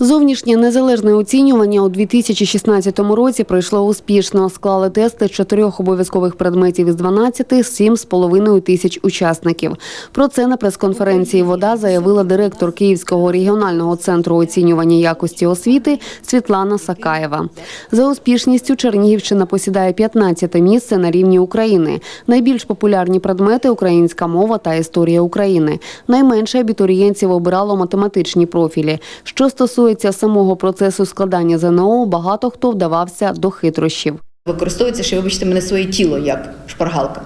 Зовнішнє незалежне оцінювання у 2016 році пройшло успішно. Склали тести чотирьох обов'язкових предметів із 12 – сім з половиною тисяч учасників. Про це на прес-конференції «Вода» заявила директор Київського регіонального центру оцінювання якості освіти Світлана Сакаєва. За успішністю Чернігівщина посідає 15 місце на рівні України. Найбільш популярні предмети – українська мова та історія України. Найменше абітурієнтів обирало математичні профілі. Що стосується самого процесу складання ЗНО, багато хто вдавався до хитрощів. Використовується ще, вибачте мене, своє тіло як шпаргалка.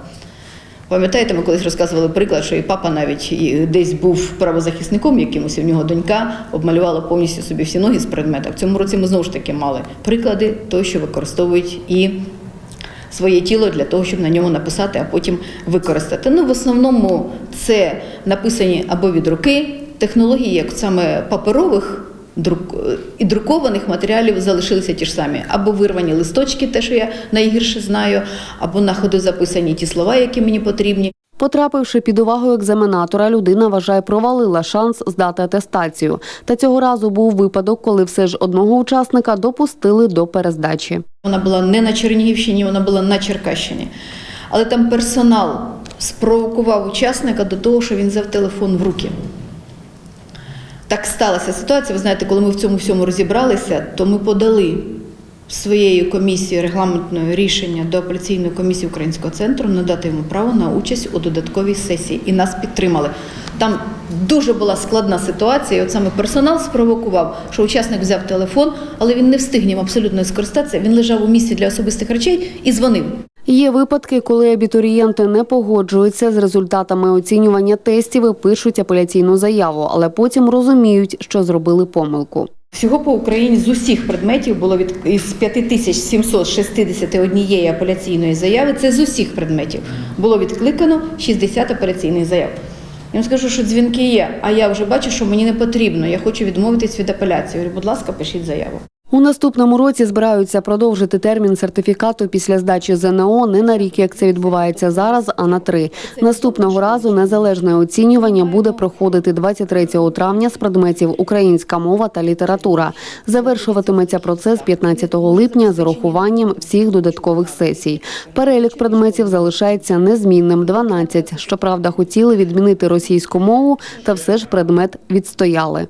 Пам'ятаєте, ми колись розказували приклад, що і папа навіть десь був правозахисником якимось, в нього донька обмалювала повністю собі всі ноги з предмета. В цьому році ми знову ж таки мали приклади того, що використовують і своє тіло для того, щоб на ньому написати, а потім використати. Ну, в основному це написані або від руки технології, як саме паперових. Друк- І друкованих матеріалів залишилися ті ж самі, або вирвані листочки, те, що я найгірше знаю, або на ходу записані ті слова, які мені потрібні. Потрапивши під увагу екзаменатора, людина вважає провалила шанс здати атестацію. Та цього разу був випадок, коли все ж одного учасника допустили до перездачі. Вона була не на Чернігівщині, вона була на Черкащині. Але там персонал спровокував учасника до того, що він взяв телефон в руки. Так сталася ситуація. Ви знаєте, коли ми в цьому всьому розібралися, то ми подали своєю комісією регламентної рішення до апеляційної комісії Українського центру надати йому право на участь у додатковій сесії. І нас підтримали. Там дуже була складна ситуація. І от саме персонал спровокував, що учасник взяв телефон, але він не встиг ним абсолютно скористатися. Він лежав у місці для особистих речей і дзвонив. Є випадки, коли абітурієнти не погоджуються з результатами оцінювання тестів і пишуть апеляційну заяву, але потім розуміють, що зробили помилку. Всього по Україні з усіх предметів було від із 5761 апеляційної заяви. Це з усіх предметів було відкликано 60 апеляційних заяв. Я вам скажу, що дзвінки є, а я вже бачу, що мені не потрібно. Я хочу відмовитись від апеляції. Я говорю, будь ласка, пишіть заяву. У наступному році збираються продовжити термін сертифікату після здачі ЗНО не на рік, як це відбувається зараз, а на три. Наступного разу незалежне оцінювання буде проходити 23 травня з предметів українська мова та література. Завершуватиметься процес 15 липня з урахуванням всіх додаткових сесій. Перелік предметів залишається незмінним 12. Щоправда, хотіли відмінити російську мову, та все ж предмет відстояли.